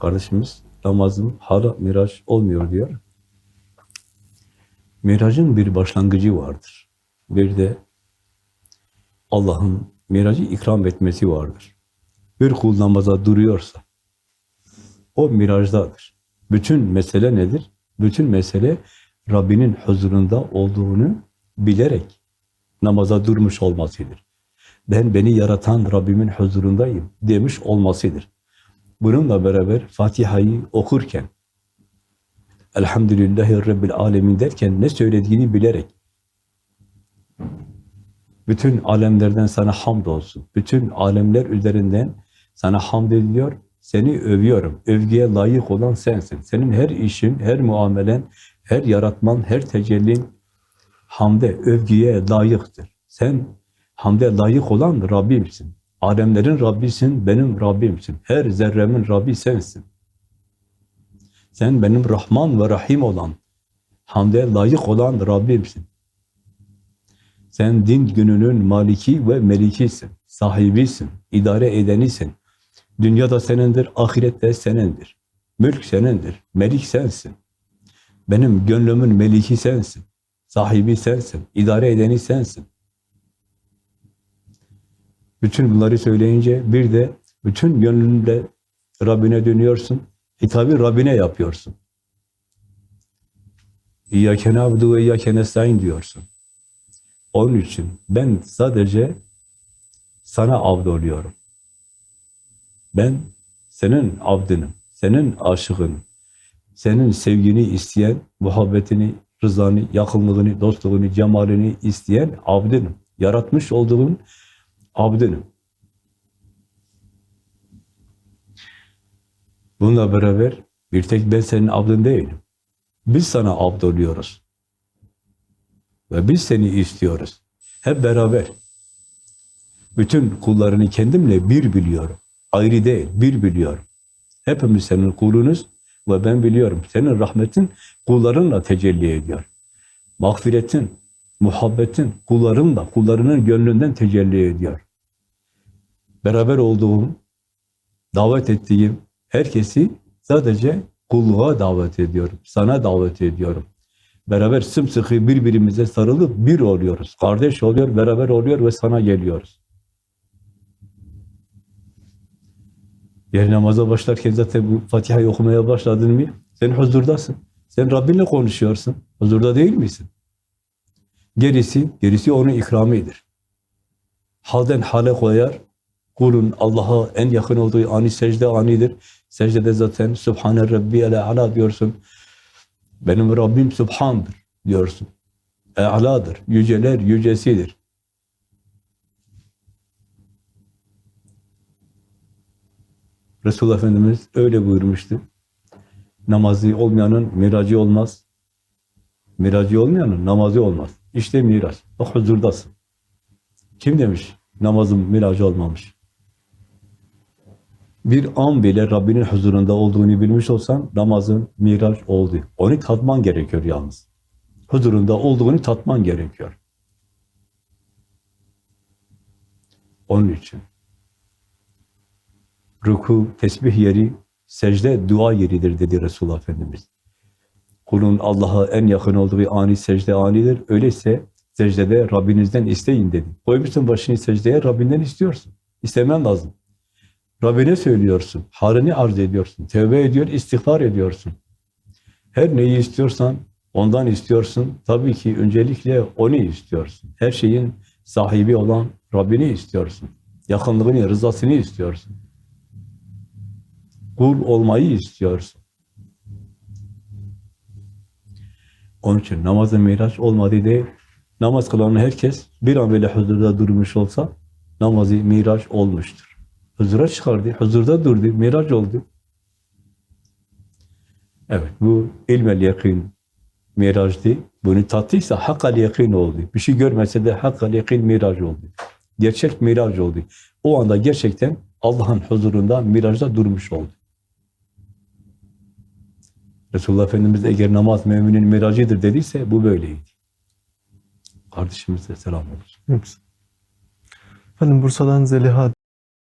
kardeşimiz namazım hala miraç olmuyor diyor. Miracın bir başlangıcı vardır. Bir de Allah'ın miracı ikram etmesi vardır. Bir kul namaza duruyorsa o mirajdadır. Bütün mesele nedir? Bütün mesele Rabbinin huzurunda olduğunu bilerek namaza durmuş olmasıdır. Ben beni yaratan Rabbimin huzurundayım demiş olmasıdır. Bununla beraber Fatiha'yı okurken Elhamdülillahi Rabbil Alemin derken ne söylediğini bilerek bütün alemlerden sana hamd olsun. Bütün alemler üzerinden sana hamd ediyor. Seni övüyorum. Övgüye layık olan sensin. Senin her işin, her muamelen, her yaratman, her tecellin hamde, övgüye layıktır. Sen hamde layık olan Rabbimsin. Alemlerin Rabbisin, benim Rabbimsin. Her zerremin Rabbi sensin. Sen benim Rahman ve Rahim olan, hamde layık olan Rabbimsin. Sen din gününün maliki ve melikisin, sahibisin, idare edenisin. Dünya da senindir, ahiret de senindir. Mülk senindir, melik sensin. Benim gönlümün meliki sensin, sahibi sensin, idare edeni sensin. Bütün bunları söyleyince bir de bütün gönlünle Rabbine dönüyorsun, hitabı Rabbine yapıyorsun. İyyâke nâbudu ve iyyâke nestaîn diyorsun. Onun için ben sadece sana avd oluyorum. Ben senin avdınım, senin aşığınım. Senin sevgini isteyen, muhabbetini, rızanı, yakınlığını, dostluğunu, cemalini isteyen abdınım. Yaratmış olduğun abdınım. Bununla beraber bir tek ben senin abdın değilim. Biz sana abd oluyoruz. Ve biz seni istiyoruz. Hep beraber. Bütün kullarını kendimle bir biliyorum. Ayrı değil, bir biliyorum. Hepimiz senin kulunuz ve ben biliyorum. Senin rahmetin kullarınla tecelli ediyor. Mağfiretin, muhabbetin kullarınla, kullarının gönlünden tecelli ediyor. Beraber olduğum, davet ettiğim herkesi sadece kulluğa davet ediyorum. Sana davet ediyorum. Beraber sımsıkı birbirimize sarılıp bir oluyoruz. Kardeş oluyor, beraber oluyor ve sana geliyoruz. Yer namaza başlarken zaten bu Fatiha'yı okumaya başladın mı? Sen huzurdasın. Sen Rabbinle konuşuyorsun. Huzurda değil misin? Gerisi, gerisi onun ikramidir. Halden hale koyar. Kulun Allah'a en yakın olduğu ani secde anidir. Secdede zaten Subhane Rabbiyel Ala diyorsun. Benim Rabbim Subhan'dır diyorsun. E'ladır, yüceler yücesidir. Resulullah Efendimiz öyle buyurmuştu. Namazı olmayanın miracı olmaz. Miracı olmayanın namazı olmaz. İşte miraç. Bak huzurdasın. Kim demiş namazın miracı olmamış? Bir an bile Rabbinin huzurunda olduğunu bilmiş olsan namazın miraç oldu. Onu tatman gerekiyor yalnız. Huzurunda olduğunu tatman gerekiyor. Onun için. Ruku, tesbih yeri, secde dua yeridir dedi Resulullah Efendimiz. Kulun Allah'a en yakın olduğu ani secde anidir. Öyleyse secdede Rabbinizden isteyin dedi. Koymuşsun başını secdeye Rabbinden istiyorsun. İstemen lazım. Rabbine söylüyorsun, halini arz ediyorsun, tövbe ediyor, istiğfar ediyorsun. Her neyi istiyorsan ondan istiyorsun. Tabii ki öncelikle onu istiyorsun. Her şeyin sahibi olan Rabbini istiyorsun. Yakınlığını, rızasını istiyorsun. Kul olmayı istiyorsun. Onun için namazın miraç olmadığı değil. Namaz kılan herkes bir an böyle huzurda durmuş olsa namazı miraç olmuştur. Huzura çıkardı, huzurda durdu, miraç oldu. Evet, bu ilmel yakin miracdı. Bunu tattıysa hakkal yakin oldu. Bir şey görmese de hakkal yakin miraç oldu. Gerçek miraç oldu. O anda gerçekten Allah'ın huzurunda miracda durmuş oldu. Resulullah Efendimiz eğer namaz müminin miracıdır dediyse bu böyleydi. Kardeşimize selam olsun. Efendim Bursa'dan Zeliha